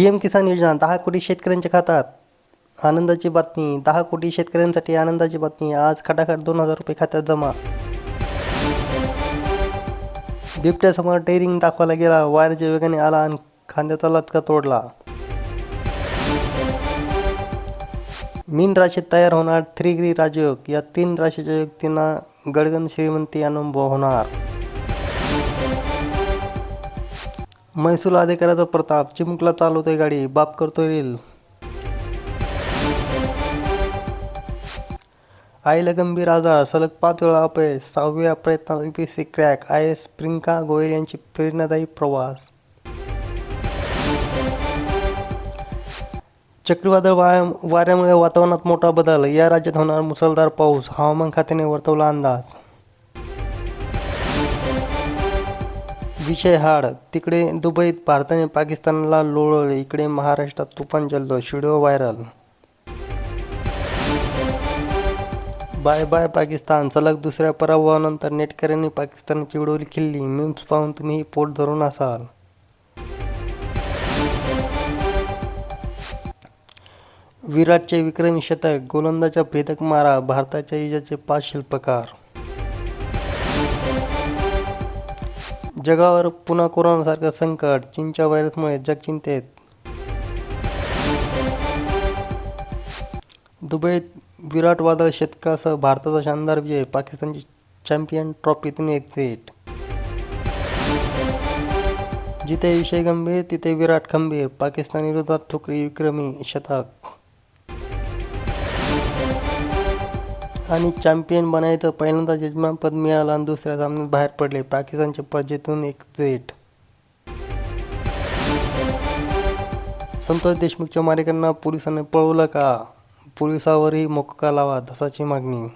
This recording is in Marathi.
पी एम किसान योजना दहा कोटी शेतकऱ्यांच्या खात्यात. आनंदाची बातमी दहा कोटी शेतकऱ्यांसाठी आनंदाची बातमी आज खटाखट दोन हजार रुपये खात्यात जमा. बिबट्यासमोर टेरिंग दाखवायला गेला वायरच्या वेगाने आला आणि खांद्याचा लचका तोडला. मीन राशीत तयार होणार थ्रीगिरी राजयोग या तीन राशीच्या व्यक्तींना गडगन श्रीमंती अनुभव होणार. महसूल अधिकाऱ्याचा प्रताप. चिमुकला चालवतोय गाडी. बाप करतोय रील. आईला गंभीर आजार. सलग पाच वेळा अपयश. सहाव्या प्रयत्नात UPSC P C crack. I S Priyanka Goyal यांची प्रेरणादायी प्रवास. चक्रीवादळ वाऱ्या वाऱ्यामुळे वातावरणात मोठा बदल. या राज्यात होणार मुसळधार पाऊस. हवामान खात्याने वर्तवला अंदाज. विषय हाड. तिकडे दुबईत भारताने पाकिस्तानला लोळवले. इकडे महाराष्ट्रात तुफान जल्लो. Video viral bye bye Pakistan. सलग दुसऱ्या पराभवानंतर नेटकऱ्यांनी पाकिस्तानची उडवली खिल्ली मीम्स पाहून तुम्ही पोट धरून असाल. विराटचे विक्रमी शतक. गोलंदाजा भेदक मारा. भारताच्या युजाचे पाच शिल्पकार. जगावर पुन्हा कोरोनासारखं संकट चीनच्या व्हायरसमुळे जग चिंतेत. दुबईत विराट वादळ शतकासह भारताचा शानदार विजय पाकिस्तानची चॅम्पियन ट्रॉफीतून एक्झिट जिथे विषय गंभीर तिथे विराट खंबीर पाकिस्तान विरोधात ठोकरी विक्रमी शतक. आणि चॅम्पियन बनायचं पहिल्यांदा यजमानपद मिळालं आणि दुसऱ्या सामन्यात बाहेर पडले. पाकिस्तानच्या पजेतून एक्झिट संतोष देशमुखच्या मारेकरांना पोलिसांनी पळवलं का? पोलिसावरही मोक्का लावा धसाची मागणी.